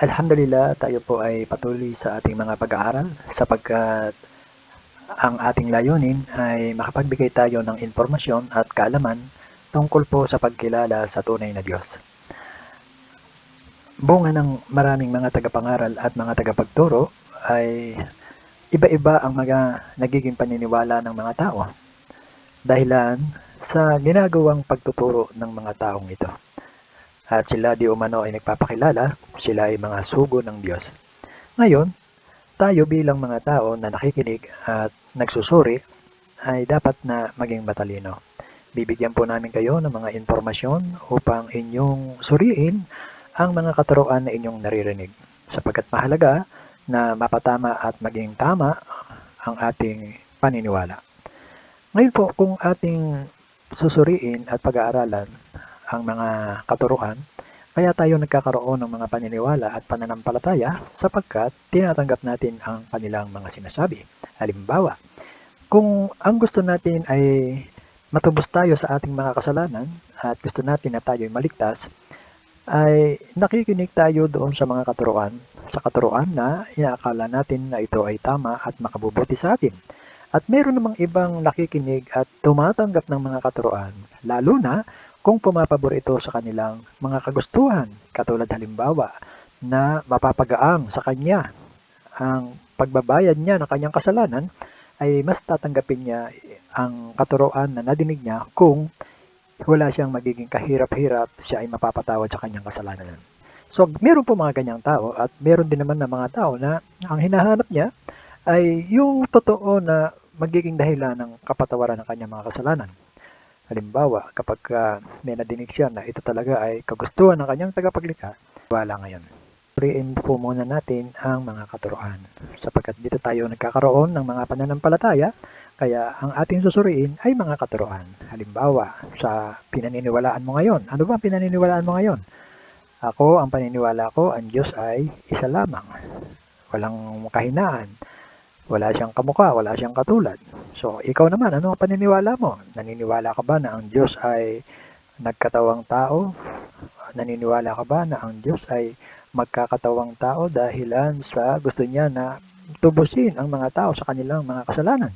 Alhamdulillah, tayo po ay patuloy sa ating mga pag-aaral sapagkat ang ating layunin ay makapagbigay tayo ng impormasyon at kaalaman tungkol po sa pagkilala sa tunay na Diyos. Bunga ng maraming mga tagapangaral at mga tagapagturo ay iba-iba ang mga nagiging paniniwala ng mga tao dahilan sa ginagawang pagtuturo ng mga taong ito at sila di umano ay nagpapakilala, sila ay mga sugo ng Diyos. Ngayon, tayo bilang mga tao na nakikinig at nagsusuri ay dapat na maging matalino. Bibigyan po namin kayo ng mga impormasyon upang inyong suriin ang mga katuroan na inyong naririnig sapagkat mahalaga na mapatama at maging tama ang ating paniniwala. Ngayon po, kung ating susuriin at pag-aaralan ang mga katuruan, kaya tayo nagkakaroon ng mga paniniwala at pananampalataya sapagkat tinatanggap natin ang kanilang mga sinasabi. Halimbawa, kung ang gusto natin ay matubos tayo sa ating mga kasalanan at gusto natin na tayo ay maligtas, ay nakikinig tayo doon sa mga katuruan, sa katuruan na inaakala natin na ito ay tama at makabubuti sa atin. At meron namang ibang nakikinig at tumatanggap ng mga katuruan, lalo na kung pumapabor ito sa kanilang mga kagustuhan, katulad halimbawa na mapapagaang sa kanya ang pagbabayad niya ng kanyang kasalanan, ay mas tatanggapin niya ang katuroan na nadinig niya kung wala siyang magiging kahirap-hirap, siya ay mapapatawad sa kanyang kasalanan. So, meron po mga ganyang tao at meron din naman na mga tao na ang hinahanap niya ay yung totoo na magiging dahilan ng kapatawaran ng kanyang mga kasalanan. Halimbawa, kapag uh, may nadinig siya na ito talaga ay kagustuhan ng kanyang tagapaglikha, wala ngayon. Suriin po muna natin ang mga katuroan sapagkat dito tayo nagkakaroon ng mga pananampalataya kaya ang ating susuriin ay mga katuroan. Halimbawa, sa pinaniniwalaan mo ngayon. Ano ba pinaniniwalaan mo ngayon? Ako, ang paniniwala ko, ang Diyos ay isa lamang. Walang kahinaan wala siyang kamukha, wala siyang katulad. So, ikaw naman, ano ang paniniwala mo? Naniniwala ka ba na ang Diyos ay nagkatawang tao? Naniniwala ka ba na ang Diyos ay magkakatawang tao dahilan sa gusto niya na tubusin ang mga tao sa kanilang mga kasalanan?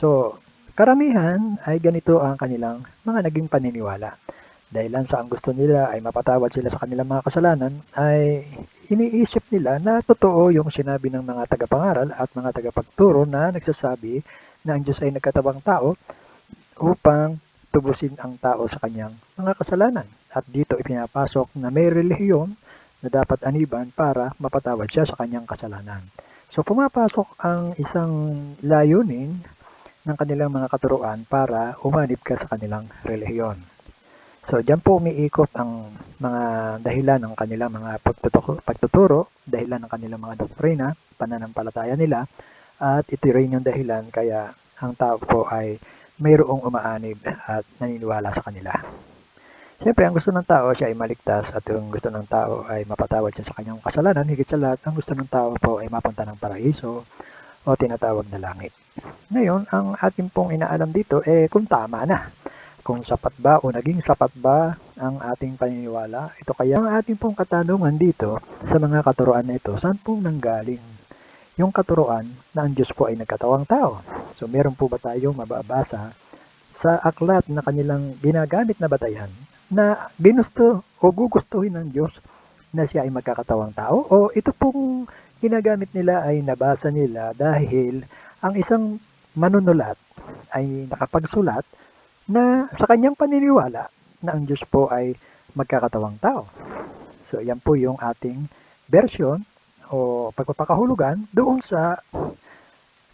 So, karamihan ay ganito ang kanilang mga naging paniniwala. Dahilan sa ang gusto nila ay mapatawad sila sa kanilang mga kasalanan, ay iniisip nila na totoo yung sinabi ng mga tagapangaral at mga tagapagturo na nagsasabi na ang Diyos ay nagkatabang tao upang tubusin ang tao sa kanyang mga kasalanan. At dito ipinapasok na may relihiyon na dapat aniban para mapatawad siya sa kanyang kasalanan. So pumapasok ang isang layunin ng kanilang mga katuruan para umanib ka sa kanilang relihiyon. So, diyan po umiikot ang mga dahilan ng kanilang mga pagtuturo, dahilan ng kanilang mga doktrina, pananampalataya nila, at ito rin yung dahilan kaya ang tao po ay mayroong umaanib at naniniwala sa kanila. Siyempre, ang gusto ng tao siya ay maligtas at yung gusto ng tao ay mapatawad siya sa kanyang kasalanan. Higit sa lahat, ang gusto ng tao po ay mapunta ng paraiso o tinatawag na langit. Ngayon, ang ating pong inaalam dito eh kung tama na kung sapat ba o naging sapat ba ang ating paniniwala. Ito kaya ang ating pong katanungan dito sa mga katuruan na ito, saan pong nanggaling yung katuruan na ang Diyos po ay nagkatawang tao? So meron po ba tayong mababasa sa aklat na kanilang ginagamit na batayan na ginusto o gugustuhin ng Diyos na siya ay magkakatawang tao? O ito pong ginagamit nila ay nabasa nila dahil ang isang manunulat ay nakapagsulat na sa kanyang paniniwala na ang Diyos po ay magkakatawang tao. So, yan po yung ating version o pagpapakahulugan doon sa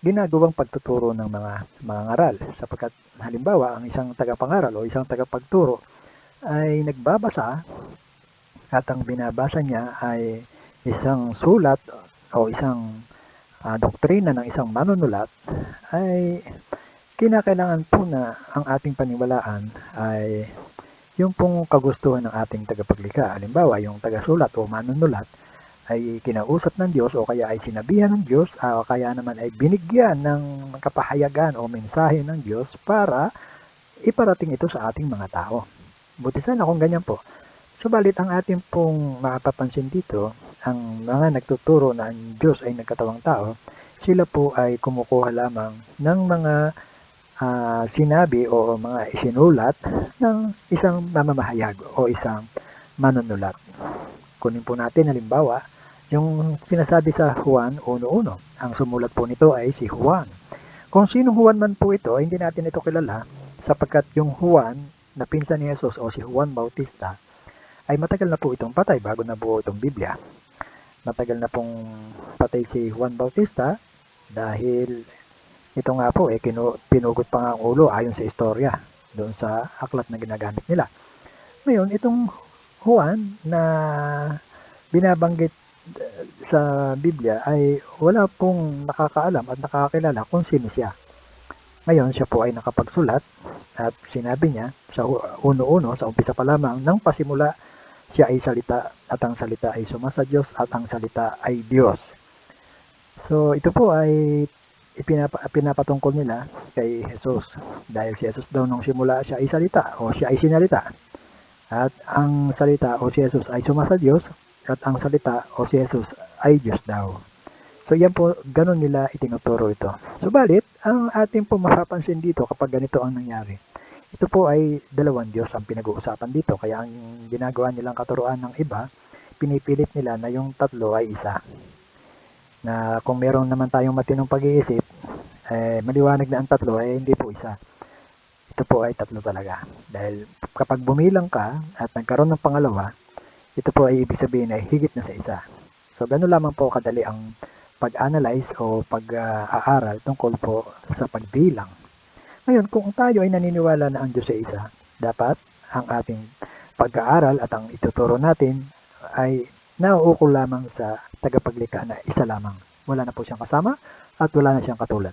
ginagawang pagtuturo ng mga mga ngaral. Sapagkat halimbawa, ang isang tagapangaral o isang tagapagturo ay nagbabasa at ang binabasa niya ay isang sulat o isang uh, doktrina ng isang manunulat ay kinakailangan po na ang ating paniwalaan ay yung pong kagustuhan ng ating tagapaglikha. Halimbawa, yung tagasulat o manunulat ay kinausap ng Diyos o kaya ay sinabihan ng Diyos o kaya naman ay binigyan ng kapahayagan o mensahe ng Diyos para iparating ito sa ating mga tao. Buti sana kung ganyan po. Subalit ang ating pong mapapansin dito ang mga nagtuturo na ang Diyos ay nagkatawang tao, sila po ay kumukuha lamang ng mga uh, sinabi o mga isinulat ng isang mamamahayag o isang manunulat. Kunin po natin halimbawa, yung sinasabi sa Juan 1.1. Ang sumulat po nito ay si Juan. Kung sino Juan man po ito, hindi natin ito kilala sapagkat yung Juan na pinsan ni Jesus o si Juan Bautista ay matagal na po itong patay bago nabuo itong Biblia. Matagal na pong patay si Juan Bautista dahil ito nga po eh kinu, pinugot pa nga ang ulo ayon sa istorya doon sa aklat na ginagamit nila. Ngayon, itong Juan na binabanggit sa Biblia ay wala pong nakakaalam at nakakilala kung sino siya. Ngayon, siya po ay nakapagsulat at sinabi niya sa uno-uno, sa umpisa pa lamang, nang pasimula siya ay salita at ang salita ay sumasa Diyos at ang salita ay Diyos. So, ito po ay ipinapa, pinapatungkol nila kay Jesus dahil si Jesus daw nung simula siya ay salita o siya ay sinalita. At ang salita o si Jesus ay sumasa Diyos at ang salita o si Jesus ay Diyos daw. So yan po, ganun nila itinuturo ito. Subalit, ang ating po mapapansin dito kapag ganito ang nangyari, ito po ay dalawang Diyos ang pinag-uusapan dito. Kaya ang ginagawa nilang katuruan ng iba, pinipilit nila na yung tatlo ay isa. Na kung meron naman tayong matinong pag-iisip, eh, maliwanag na ang tatlo, eh hindi po isa. Ito po ay tatlo talaga. Dahil kapag bumilang ka at nagkaroon ng pangalawa, ito po ay ibig sabihin ay higit na sa isa. So, gano'n lamang po kadali ang pag-analyze o pag-aaral tungkol po sa pagbilang. Ngayon, kung tayo ay naniniwala na ang Diyos ay isa, dapat ang ating pag-aaral at ang ituturo natin ay nauukol lamang sa tagapaglikha na isa lamang. Wala na po siyang kasama at wala na siyang katulad.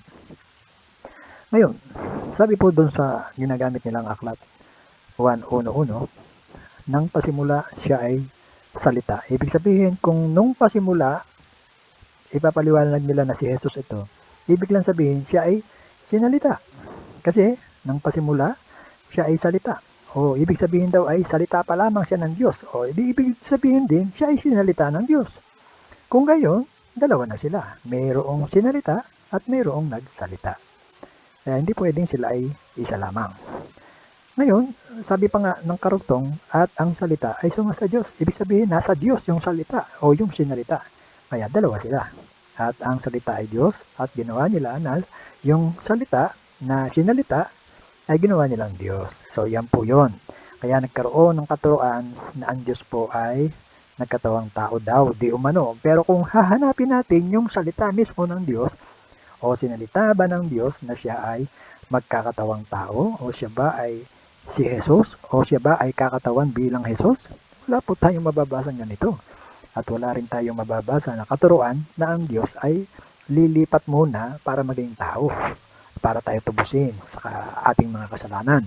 Ngayon, sabi po doon sa ginagamit nilang aklat 1.1.1, nang pasimula siya ay salita. Ibig sabihin, kung nung pasimula ipapaliwanag nila na si Jesus ito, ibig lang sabihin siya ay sinalita. Kasi nang pasimula, siya ay salita. O ibig sabihin daw ay salita pa lamang siya ng Diyos. O ibig sabihin din siya ay sinalita ng Diyos. Kung gayon, dalawa na sila. Mayroong sinalita at mayroong nagsalita. Kaya hindi pwedeng sila ay isa lamang. Ngayon, sabi pa nga ng karugtong, at ang salita ay sunga sa Diyos. Ibig sabihin, nasa Diyos yung salita o yung sinalita. Kaya dalawa sila. At ang salita ay Diyos at ginawa nila na yung salita na sinalita ay ginawa nilang Diyos. So yan po yon. Kaya nagkaroon ng katuroan na ang Diyos po ay nagkatawang tao daw, di umano. Pero kung hahanapin natin yung salita mismo ng Diyos, o sinalita ba ng Diyos na siya ay magkakatawang tao, o siya ba ay si Jesus, o siya ba ay kakatawan bilang Jesus, wala po tayong mababasang ganito. At wala rin tayong mababasa na katuruan na ang Diyos ay lilipat muna para maging tao, para tayo tubusin sa ating mga kasalanan.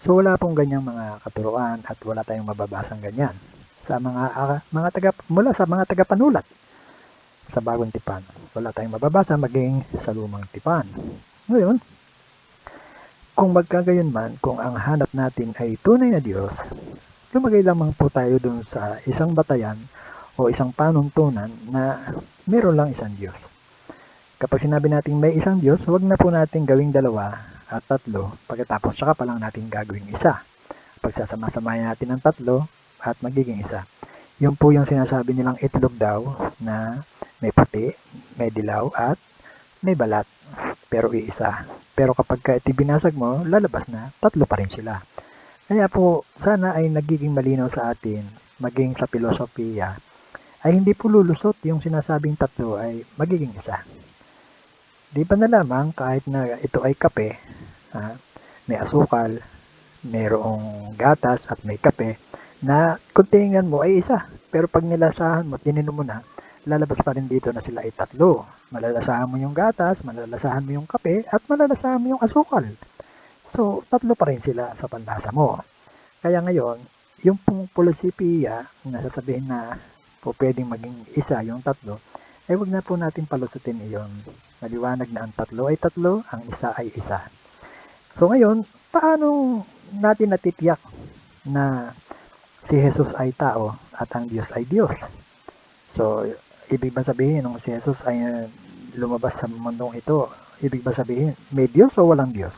So wala pong ganyang mga katuruan at wala tayong mababasang ganyan sa mga uh, mga taga mula sa mga tagapanulat sa bagong tipan. Wala tayong mababasa maging sa lumang tipan. Ngayon, kung magkagayon man, kung ang hanap natin ay tunay na Diyos, lumagay lamang po tayo dun sa isang batayan o isang panuntunan na meron lang isang Diyos. Kapag sinabi natin may isang Diyos, huwag na po natin gawing dalawa at tatlo pagkatapos saka pa lang natin gagawing isa. Pagsasama-samahin natin ang tatlo at magiging isa. Yun po yung sinasabi nilang itlog daw na may puti, may dilaw at may balat pero iisa. Pero kapag ka mo, lalabas na, tatlo pa rin sila. Kaya po, sana ay nagiging malinaw sa atin, maging sa filosofiya, ay hindi po lulusot yung sinasabing tatlo ay magiging isa. Di ba na lamang kahit na ito ay kape, ha, may asukal, mayroong gatas at may kape, na kung mo ay isa. Pero pag nilasahan mo at mo na, lalabas pa rin dito na sila ay tatlo. Malalasahan mo yung gatas, malalasahan mo yung kape, at malalasahan mo yung asukal. So, tatlo pa rin sila sa panlasa mo. Kaya ngayon, yung pong polisipiya na sasabihin na po pwedeng maging isa yung tatlo, ay wag na po natin palusutin iyon. Maliwanag na ang tatlo ay tatlo, ang isa ay isa. So ngayon, paano natin natitiyak na si Jesus ay tao at ang Diyos ay Diyos? So, ibig ba sabihin nung si Jesus ay uh, lumabas sa mundong ito, ibig ba sabihin may Diyos o walang Diyos?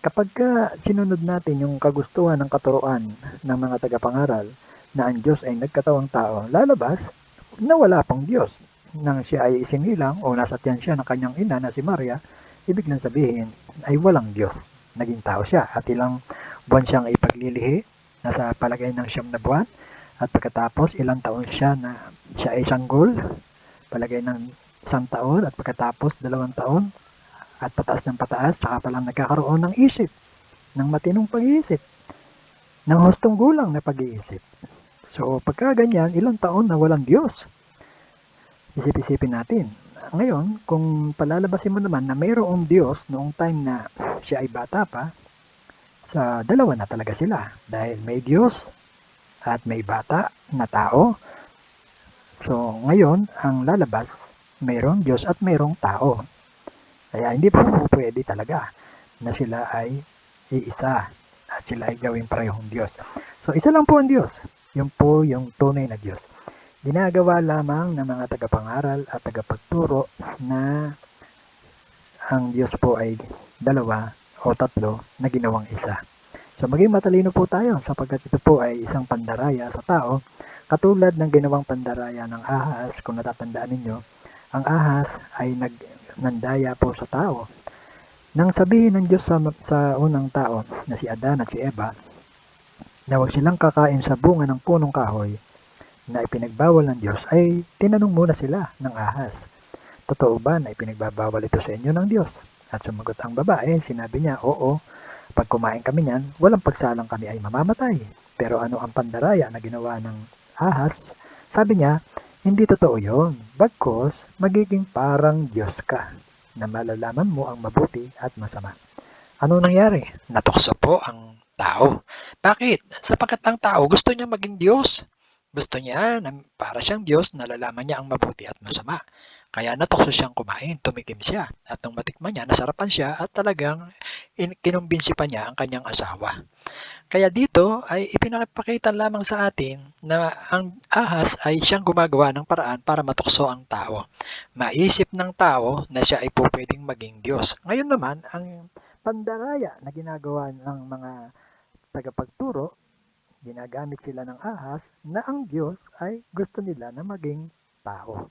Kapag ka sinunod natin yung kagustuhan ng katuruan ng mga tagapangaral na ang Diyos ay nagkatawang tao, lalabas na wala pang Diyos. Nang siya ay isinilang o nasa tiyan siya ng kanyang ina na si Maria, ibig nang sabihin ay walang Diyos. Naging tao siya at ilang buwan siyang ipaglilihi, nasa palagay ng siyam na buwan, at pagkatapos ilang taon siya na siya ay sanggol, palagay ng isang taon at pagkatapos dalawang taon at pataas ng pataas, saka palang nagkakaroon ng isip, ng matinong pag-iisip, ng hustong gulang na pag-iisip. So, pagka ganyan, ilang taon na walang Diyos. Isip-isipin natin. Ngayon, kung palalabasin mo naman na mayroong Diyos noong time na siya ay bata pa, sa dalawa na talaga sila. Dahil may Diyos at may bata na tao. So, ngayon, ang lalabas, mayroong Diyos at mayroong tao. Kaya hindi po pwede talaga na sila ay iisa at sila ay gawing parehong Diyos. So isa lang po ang Diyos. Yun po yung tunay na Diyos. Ginagawa lamang ng mga tagapangaral at tagapagturo na ang Diyos po ay dalawa o tatlo na ginawang isa. So maging matalino po tayo sapagkat ito po ay isang pandaraya sa tao katulad ng ginawang pandaraya ng ahas kung natatandaan ninyo ang ahas ay nag nandaya po sa tao. Nang sabihin ng Diyos sa, sa unang tao na si Adan at si Eva na huwag silang kakain sa bunga ng punong kahoy na ipinagbawal ng Diyos ay tinanong muna sila ng ahas. Totoo ba na ipinagbabawal ito sa inyo ng Diyos? At sumagot ang babae, sinabi niya, oo, pag kumain kami niyan, walang pagsalang kami ay mamamatay. Pero ano ang pandaraya na ginawa ng ahas? Sabi niya, hindi totoo yon. Bagkos, magiging parang Diyos ka na malalaman mo ang mabuti at masama. Ano nangyari? Natukso po ang tao. Bakit? Sapagkat ang tao gusto niya maging Diyos. Gusto niya na para siyang Diyos, nalalaman niya ang mabuti at masama. Kaya natukso siyang kumain, tumikim siya. At nung matikman niya, nasarapan siya at talagang in- kinumbinsi pa niya ang kanyang asawa. Kaya dito ay ipinapakita lamang sa atin na ang ahas ay siyang gumagawa ng paraan para matukso ang tao. Maisip ng tao na siya ay po pwedeng maging Diyos. Ngayon naman, ang pandaraya na ginagawa ng mga tagapagturo, ginagamit sila ng ahas na ang Diyos ay gusto nila na maging tao.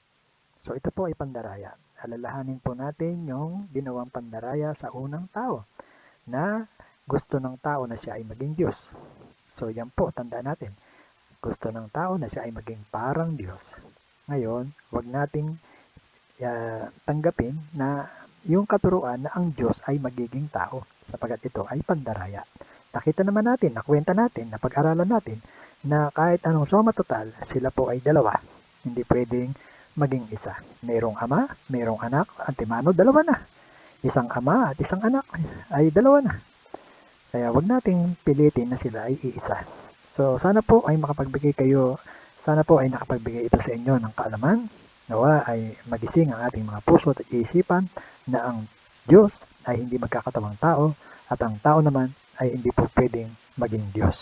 So ito po ay pandaraya. Alalahanin po natin yung ginawang pandaraya sa unang tao na gusto ng tao na siya ay maging Diyos. So yan po, tandaan natin. Gusto ng tao na siya ay maging parang Diyos. Ngayon, wag nating uh, tanggapin na yung katuruan na ang Diyos ay magiging tao sapagat ito ay pandaraya. Nakita naman natin, nakwenta natin, napag-aralan natin na kahit anong soma total, sila po ay dalawa. Hindi pwedeng maging isa. Mayroong ama, mayroong anak, antimano, dalawa na. Isang ama at isang anak ay dalawa na. Kaya wag nating pilitin na sila ay iisa. So sana po ay makapagbigay kayo, sana po ay nakapagbigay ito sa inyo ng kaalaman. Nawa ay magising ang ating mga puso at isipan na ang Diyos ay hindi magkakatawang tao at ang tao naman ay hindi po pwedeng maging Diyos.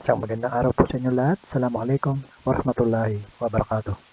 Isang magandang araw po sa inyo lahat. Assalamualaikum warahmatullahi wabarakatuh.